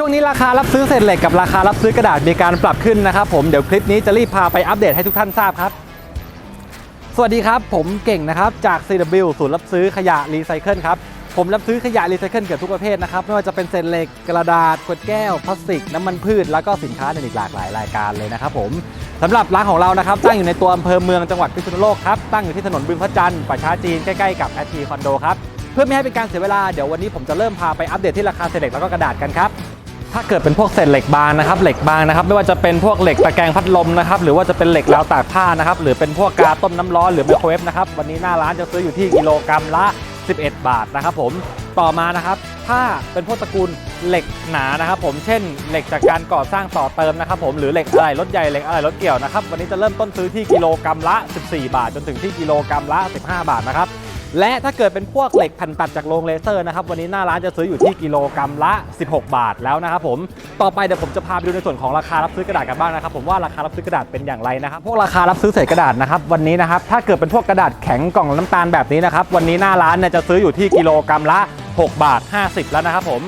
ช่วงนี้ราคารับซื้อเศษเหล็กกับราคารับซื้อกระดาษมีการปรับขึ้นนะครับผมเดี๋ยวคลิปนี้จะรีบพาไปอัปเดตให้ทุกท่านทราบครับ สวัสดีครับ ผมเก่งนะครับจาก CW ศูนย์รับซื้อขยะรีไซเคิลครับผมรับซื้อขยะรีไซเคิลเกือบทุกประเภทนะครับไม่ว่าจะเป็นเศษเหล็กกระดาษขวดแก้วพลาสติกน้ำมันพืช แล้วก็สินค้าในอีกหลากหลายรายการเลยนะครับผมสำหรับร้านของเรานะครับตั้งอยู่ในตัวอำเภอเมืองจังหวัดพิษณุโลกครับตั้งอยู่ที่ถนนบึงพระจันทร์ป่าช้าจีนใกล้ๆกับแอทีคอนโดครับเพื่อไม่ให้เป็นการเสียเวลาเดี๋ยววันนี้ผมจะเริ่มพาไปอัปเดตที่ราคาเศษเหล็กแล้วก็กระดาษกันครับ ถ้าเกิดเป็นพวกเศษเหล็กบางนะครับเหล็กบางนะครับ ไม่ว่าจะเป็นพวกเหล็กตะแกรงพัดลมนะครับหรือว่าจะเป็นเหล็กราวตากผ้านะครับหรือเป็นพวกกาต้มน้ำร้อนหรือไมโครเวฟนะครับวันนี้หน้าร้านจะซื้ออยู่ที่กิโลกรัมละ 11 บาทนะครับผมต่อมานะครับถ้าเป็นพวกตระกูลเหล็กหนานะครับผมเช่นเหล็กจากการก่อสร้างต่อเติมนะครับผมหรือเหล็กอะไหล่รถใหญ่เหล็กอะไหล่รถเกี่ยวนะครับวันนี้จะเริ่มต้นซื้อที่กิโลกรัมละ 14 บาท จนถึงที่กิโลกรัมละ 15 บาทนะครับ และถ้าเกิดเป็นพวกเหล็กแผ่นตัดจากโรงเลเซอร์นะครับ วันนี้หน้าร้านจะซื้ออยู่ที่กิโลกรัมละ 16 บาทแล้วนะครับผม ต่อไปเดี๋ยวผมจะพาไปดูในส่วนของราคารับซื้อกระดาษกันบ้างนะครับ ผมว่าราคารับซื้อกระดาษเป็นอย่างไรนะครับ พวกราคารับซื้อเศษกระดาษนะครับวันนี้นะครับ ถ้าเกิดเป็นพวกกระดาษแข็งกล่องน้ำตาลแบบนี้นะครับ วันนี้หน้าร้านเนี่ยจะซื้ออยู่ที่กิโลกรัมละ 6 บาท 50 แล้วนะครับผม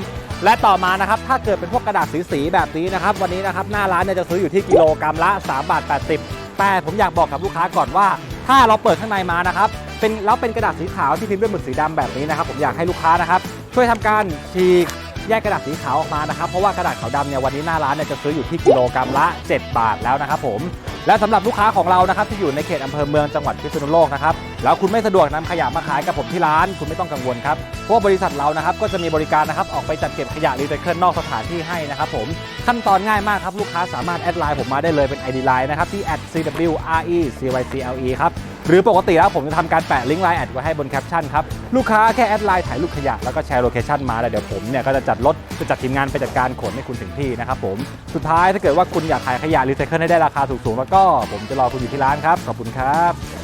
และต่อมานะครับถ้าเกิดเป็นพวกกระดาษสีๆแบบนี้นะครับวันนี้นะครับหน้าร้านเนี่ยจะซื้ออยู่ที่กิโลกรัมละ3บาท80แต่ผมอยากบอกกับลูกค้าก่อนว่า ถ้าเราเปิดข้างในมานะครับ เป็นแล้วเป็นกระดาษสีขาวที่พิมพ์ด้วยหมึกสีดำแบบนี้นะครับ ผมอยากให้ลูกค้านะครับช่วยทำการฉีกแยกกระดาษสีขาวออกมานะครับเพราะว่ากระดาษขาวดำเนี่ยวันนี้หน้าร้านเนี่ยจะซื้ออยู่ที่กิโลกรัมละ 7 บาทแล้วนะครับผมและสำหรับลูกค้าของเรานะครับที่อยู่ในเขตอำเภอเมืองจังหวัดพิษณุโลกนะครับแล้วคุณไม่สะดวกนำขยะมาขายกับผมที่ร้าน คุณไม่ต้องกังวลครับเพราะว่าบริษัทเรานะครับก็จะมีบริการนะครับออกไปจัดเก็บขยะรีไซเคิลนอกสถานที่ให้นะครับผมขั้นตอนง่ายมากครับลูกค้าสามารถแอดไลน์ผมมาได้เลยเป็น ID Line นะครับที่ @cwrecycle ครับ หรือปกติแล้วผมจะทำการแปะลิงก์ไลน์แอดไว้ให้บนแคปชั่นครับ ลูกค้าแค่แอดไลน์ถ่ายรูปขยะแล้วก็แชร์โลเคชั่นมาแล้วเดี๋ยวผมเนี่ยก็จะจัดรถจะจัดทีมงานไปจัดการขนให้คุณถึงที่นะครับผมสุดท้ายถ้าเกิดว่าคุณอยากขายขยะรีไซเคิลให้ได้ราคาถูกๆแล้วก็ผมจะรอคุณอยู่ที่ร้านครับขอบคุณครับ